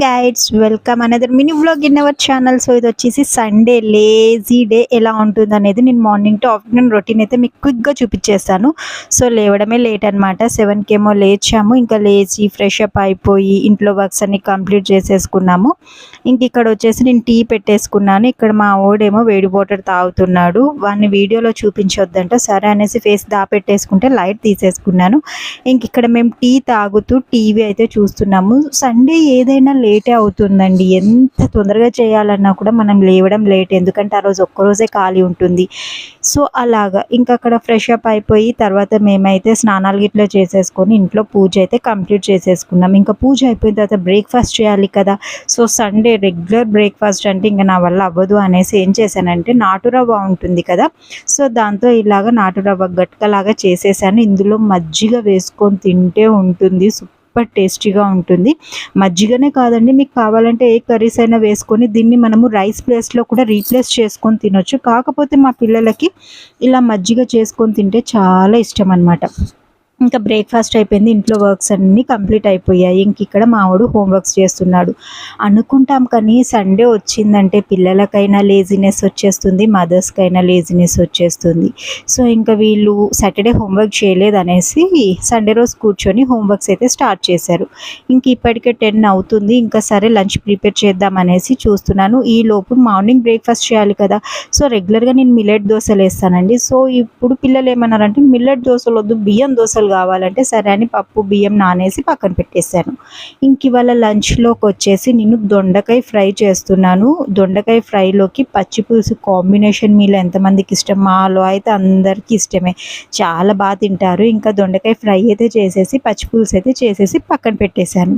Guides welcome another mini blog in our channel so ఇది వచ్చేసి Sunday lazy day ఎలా ఉంటుంది అనేది నేను మార్నింగ్ టు ఆఫ్టర్నూన్ రొటీన్ అయితే మీకు క్విక్గా చూపించేస్తాను. సో లేవడమే లేట్ అనమాట సెవెన్కి ఏమో లేచాము. ఇంకా లేచి ఫ్రెష్ అప్ అయిపోయి ఇంట్లో వర్క్స్ అన్ని కంప్లీట్ చేసేసుకున్నాము. ఇంక ఇక్కడ వచ్చేసి నేను టీ పెట్టేసుకున్నాను. ఇక్కడ మా ఓడేమో వేడి వాటర్ తాగుతున్నాడు. వాడిని వీడియోలో చూపించొద్దంట. సరే అనేసి ఫేస్ దాపెట్టేసుకుంటే లైట్ తీసేసుకున్నాను. ఇంక ఇక్కడ మేము టీ తాగుతూ టీవీ అయితే చూస్తున్నాము. సండే ఏదైనా లేటే అవుతుందండి. ఎంత తొందరగా చేయాలన్నా కూడా మనం లేవడం లేట్. ఎందుకంటే ఆ రోజు ఒక్కరోజే ఖాళీ ఉంటుంది. సో అలాగా. ఇంకా అక్కడ ఫ్రెష్ అప్ అయిపోయి తర్వాత మేమైతే స్నానాలు గిట్లా చేసేసుకొని ఇంట్లో పూజ అయితే కంప్లీట్ చేసేసుకున్నాం. ఇంకా పూజ అయిపోయిన తర్వాత బ్రేక్ఫాస్ట్ చేయాలి కదా. సో సండే రెగ్యులర్ బ్రేక్ఫాస్ట్ అంటే ఇంకా నా వల్ల అవ్వదు అనేసి ఏం చేశానంటే నాటు రవ్వ ఉంటుంది కదా. సో దాంతో ఇలాగ నాటు రవ్వ గట్కలాగా చేసేసాను. ఇందులో మజ్జిగ వేసుకొని తింటే ఉంటుంది. సూపర్ టేస్టీగా ఉంటుంది. మజ్జిగనే కాదండి మీకు కావాలంటే ఏ కర్రీస్ అయినా వేసుకొని దీన్ని మనము రైస్ ప్లేస్లో కూడా రీప్లేస్ చేసుకొని తినొచ్చు. కాకపోతే మా పిల్లలకి ఇలా మజ్జిగ చేసుకొని తింటే చాలా ఇష్టం అనమాట ఇంకా బ్రేక్ఫాస్ట్ అయిపోయింది ఇంట్లో వర్క్స్ అన్నీ కంప్లీట్ అయిపోయాయి. ఇంక ఇక్కడ మావాడు హోంవర్క్స్ చేస్తున్నాడు. అనుకుంటాం కానీ సండే వచ్చిందంటే పిల్లలకైనా లేజినెస్ వచ్చేస్తుంది మదర్స్కైనా లేజినెస్ వచ్చేస్తుంది. సో ఇంకా వీళ్ళు సాటర్డే హోంవర్క్ చేయలేదు అనేసి సండే రోజు కూర్చొని హోంవర్క్స్ అయితే స్టార్ట్ చేశారు. ఇంక ఇప్పటికే టెన్ అవుతుంది ఇంకా సరే లంచ్ ప్రిపేర్ చేద్దాం అనేసి చూస్తున్నాను. ఈ లోపు మార్నింగ్ బ్రేక్ఫాస్ట్ చేయాలి కదా సో రెగ్యులర్గా నేను మిల్లెట్ దోశలు వేస్తానండి సో ఇప్పుడు పిల్లలు ఏమన్నారంటే మిల్లెట్ దోశలు వద్దు బియ్యం దోశలు కావాలంటే సరే అని పప్పు బియ్యం నానేసి పక్కన పెట్టేశాను. ఇంక ఇవాళ లంచ్లోకి వచ్చేసి నేను దొండకాయ ఫ్రై చేస్తున్నాను. దొండకాయ ఫ్రైలోకి పచ్చి పులుసు కాంబినేషన్ మీలో ఎంతమందికి ఇష్టం? మాలో అయితే అందరికీ ఇష్టమే. చాలా బాగా తింటారు. ఇంకా దొండకాయ ఫ్రై అయితే చేసేసి పచ్చి పులుసు అయితే చేసేసి పక్కన పెట్టేశాను.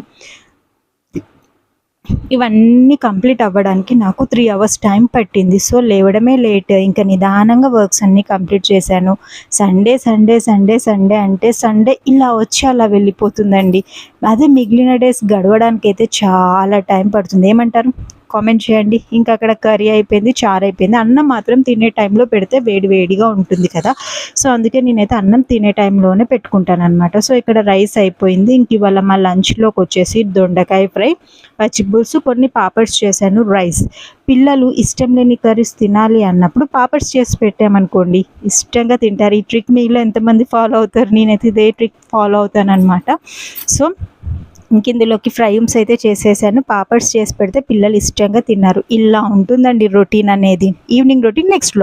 ఇవన్నీ కంప్లీట్ అవ్వడానికి నాకు త్రీ అవర్స్ టైం పట్టింది. సో లేవడమే లేట్ ఇంకా నిదానంగా వర్క్స్ అన్నీ కంప్లీట్ చేశాను. సండే సండే సండే సండే అంటే సండే ఇలా వచ్చి అలా వెళ్ళిపోతుందండి. అదే మిగిలిన డేస్ గడవడానికి అయితే చాలా టైం పడుతుంది. ఏమంటారు? కామెంట్ చేయండి. ఇంకా అక్కడ కర్రీ అయిపోయింది చారు అయిపోయింది. అన్నం మాత్రం తినే టైంలో పెడితే వేడి వేడిగా ఉంటుంది కదా. సో అందుకే నేనైతే అన్నం తినే టైంలోనే పెట్టుకుంటాను అనమాట సో ఇక్కడ రైస్ అయిపోయింది. ఇంక ఇవాళ మా లంచ్లోకి వచ్చేసి దొండకాయ ఫ్రై పచ్చి కొన్ని పాపడ్స్ చేశాను రైస్. పిల్లలు ఇష్టం లేని కర్రీస్ తినాలి అన్నప్పుడు పాపడ్స్ చేసి పెట్టామనుకోండి ఇష్టంగా తింటారు. ఈ ట్రిక్ మీలో ఎంతమంది ఫాలో అవుతారు? నేనైతే ఇదే ట్రిక్ ఫాలో అవుతాను అనమాట సో ఇంక ఇందులోకి ఫ్రైమ్స్ అయితే చేసేసాను. పాపడ్స్ చేసి పెడితే పిల్లలు ఇష్టంగా తిన్నారు. ఇలా ఉంటుందండి రొటీన్ అనేది. Evening routine next